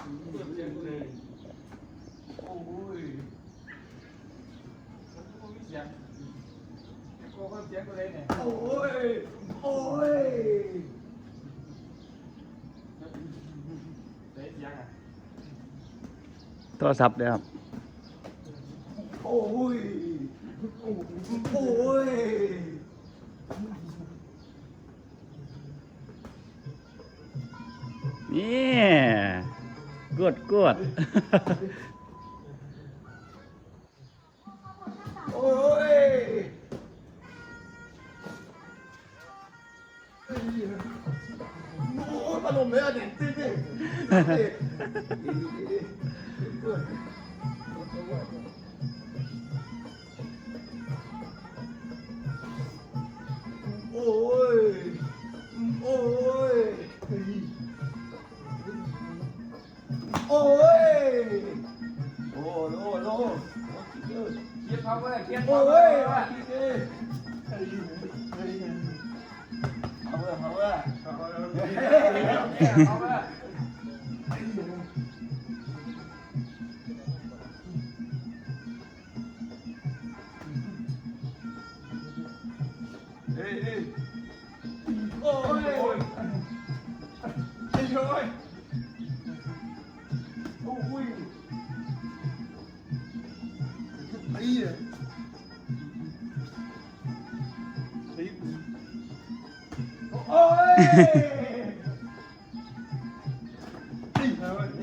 เสียงกูเลยโอ้ยมันก็มีเสียงไอ้โก้ก็เสียงกูเลยเนี่ยโอ้ย โอ้ยเสียเสียงโทรศัพท์เลยครับ โอ้ย โอ้ยนี่ กวดกวดโอ้ยโอ้ยปลาลมเลยอะเด็กจริงจ เกียร์เขาเว้ยเกียร์โอ้เขาเว้ยยว่ะเอาเลยเอาเลยเขาเว้ยเฮ้ยเฮ้ยโอ้ยโอ้ย ไอ้เฮ้ยเ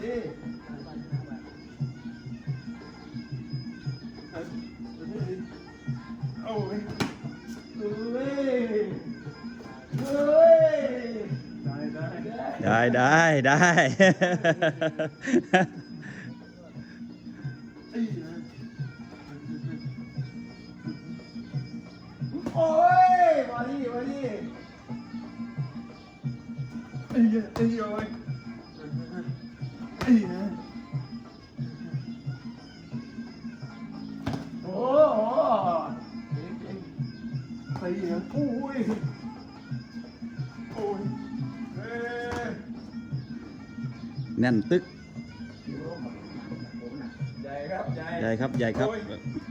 ฮ้ยโอ้ยเฮ้ยเฮ้ยได้ได้ ได้ได้ได้ โอ้ย มาดิ มาดิ ไอ้เหี้ยไอ้ยโอ้อยโอ้โหไอ้เหี้ยโอ้ยโอ้ยเอ้ยแน่นตึกใหญ่ครับใหญ่ใหญ่ครับใหญ่ครับ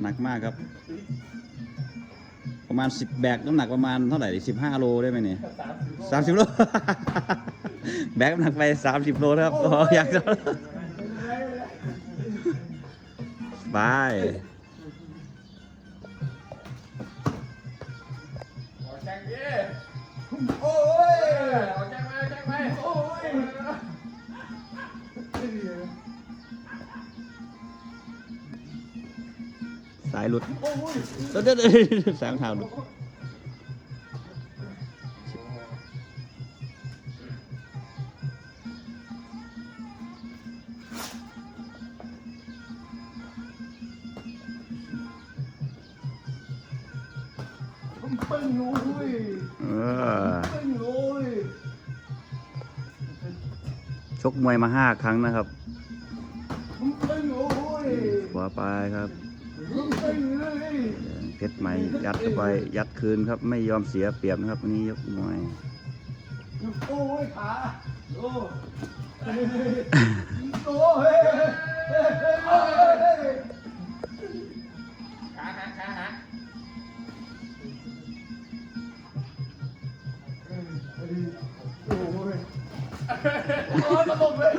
หนักมากครับ ประมาณ 10 แบกน้ำหนักประมาณเท่าไหร่สิบห้าโลได้ไหมเนี่ย สามสิบโลสามสิบโล แบกน้ำหนักไปสามสิบโลนะครับโอ้อยากจะบายออกแจ้งดิโอ้ยออกแจ้งไปแจ้งไปโอ้ยไอ้เหี้ยสายหลุดโอ้ยเดี๋ยวเดี๋ยวเดี๋ยวสายรองเท้าหลุด เป็นโอ้ยเออเป็นโอ้ยชกมวยมาห้าครั้งนะครับผมเป็นโอ้ยขวาปลายครับผมเป็นเลยเพชรใหม่ยัดเข้าไปยัดคืนครับ ไม่ยอมเสียเปรียบนะครับวันนี้ยกมวยโอ้ยขาโอ้โอ้ โอ้ยตลกเลย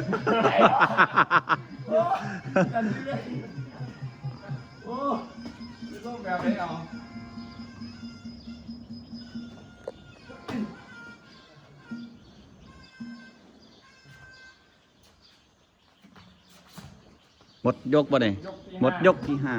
โอ้ยกันนี่เลยโอ้จะต้องแบบไหนเอาหมดยกป่ะเนี่ยหมดยกที่ห้า